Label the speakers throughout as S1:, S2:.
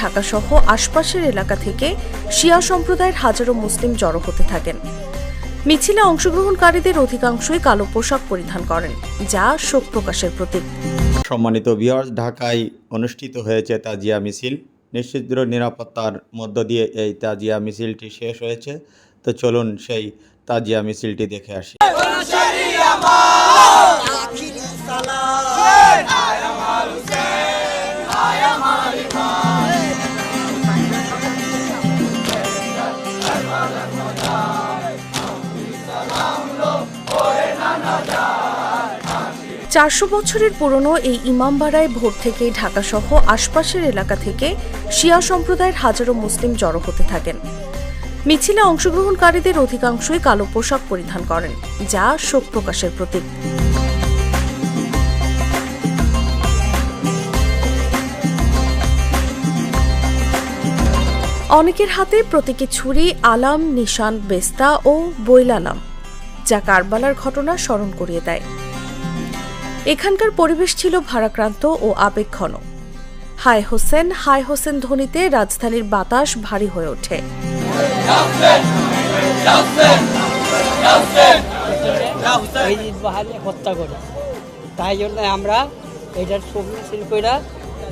S1: ঢাকাসহ আশপাশের এলাকা থেকে শিয়া সম্প্রদায়ের হাজারো মুসলিম জড়ো হতে থাকেন। মিছিলে অংশগ্রহণকারীদের অধিকাংশই কালো পোশাক পরিধান করেন যা শোক প্রকাশের প্রতীক।
S2: সম্মানিত ভিউয়ার্স ঢাকায় অনুষ্ঠিত হয়েছে তাজিয়া মিছিল। নিশ্চিদ্র নিরাপত্তার মধ্য দিয়ে এই তাজিয়া মিছিলটি শেষ হয়েছে। তো চলুন সেই তাজিয়া মিছিলটি দেখে আসি।
S1: চারশো বছরের পুরনো এই ইমামবাড়ায় ভোর থেকে ঢাকাসহ আশপাশের এলাকা থেকে শিয়া সম্প্রদায়ের হাজারো মুসলিম জড়ো হতে থাকেন। মিছিলে অংশগ্রহণকারীদের অধিকাংশই কালো পোশাক পরিধান করেন, যা শোক প্রকাশের প্রতীক। অনেকের হাতে প্রতীকী ছুরি, আলাম, নিশান, বেস্তা ও বৈলালাম যা কারবালার ঘটনা স্মরণ করিয়ে দেয়। এখানকার পরিবেশ ছিল ভারাক্রান্ত ও আবেগঘন। হায় হোসেন হায় হোসেন ধ্বনিতে রাজধানীর বাতাস ভারী হয়ে ওঠে।
S3: হত্যা করে। তাই জন্য আমরা এটার মিছিল করে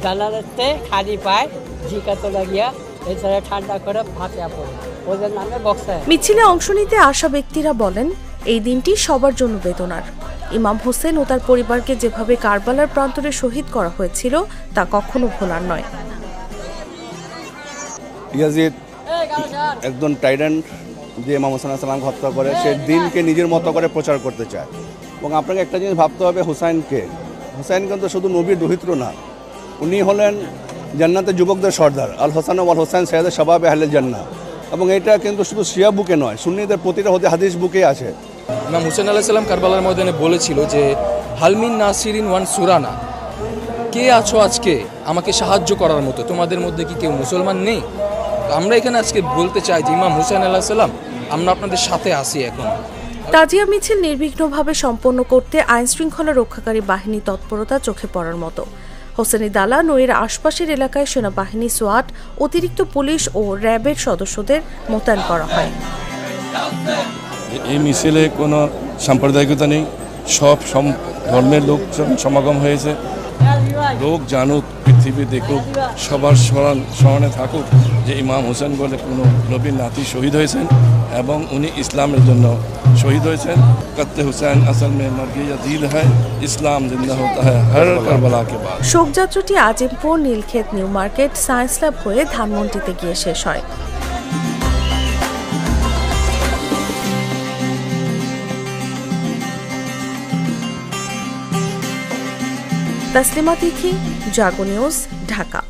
S3: জানালাতে খালি পায় জিকাতো লাগিয়া এছাড়া ঠান্ডা করে ভাতে পড়ে ওদের নামে বক্সায়।
S1: মিছিলে অংশ নিতে আসা ব্যক্তিরা বলেন এই দিনটি সবার জন্য বেদনার। ইমাম হোসেন ও তার পরিবারকে যেভাবে কারবালার প্রান্তরে শহীদ করা হয়েছিল, তা কখনো ভোলার নয়।
S4: ইয়াজিদ, একজন টাইডেন্ট যে ইমাম হোসেন সালামকে হত্যা করে, সে দিনকে নিজের মতো করে প্রচার করতে চায়। এবং আপনাকে একটা জিনিস ভাবতে হবে হুসাইনকে। হুসাইন কিন্তু শুধু নবীর দহিত্র না, উনি হলেন জান্নাতের যুবকদের সর্দার। আল হোসেন আল হোসেন সৈয়দের সবাবে আহলে জান্না এবং এটা কিন্তু শুধু শিয়া বুকে নয়, সুন্নিদের প্রতিটা হতে হাদিস বুকে আছে
S5: ইমাম হুসেন আলাহ সাল্লাম কারবালার ময়দানে বলেছিল যে, হালমিন নাসিরিন ওয়ান সুরানা, কে আছো আজকে? আমাকে সাহায্য করার মতো। তোমাদের মধ্যে কি কেউ মুসলমান নেই? আমরা এখানে আজকে বলতে চাই যে, ইমাম হুসেন আলাহ সাল্লাম আমরা আপনাদের সাথে আছি এখন।
S1: তাজিয়া মিছিল নির্বিঘ্নভাবে সম্পন্ন করতে আইন শৃঙ্খলা রক্ষাকারী বাহিনী তৎপরতা চোখে পড়ার মতো। হোসেনি দালান ও এর আশপাশের এলাকায় সেনাবাহিনী সোয়াট, অতিরিক্ত পুলিশ ও র্যাবের সদস্যদের মোতায়েন করা হয়।
S6: এই মিছিলে কোনো সাম্প্রদায়িকতা নেই। সব ধর্মের লোক সমাগম হয়েছে। লোক জানুক, পৃথিবী দেখুক, সবার স্মরণ, স্মরণে থাকুক যে ইমাম হোসেন বলে কোনো নবীর নাতি শহীদ হয়েছেন এবং উনি ইসলামের জন্য শহীদ হয়েছেন। কত্তে হুসেন আসল মে মরগিয়া দিল হয় ইসলাম জিন্দা হতা হয় হর কারবালা কে বাদ।
S1: শোকযাত্রাটি Azimpur, Nilkhet New Market, Science Lab হয়ে ধানমন্ডিতে গিয়ে শেষ হয়। তাসলিমা তিথি জাগো নিউজ ঢাকা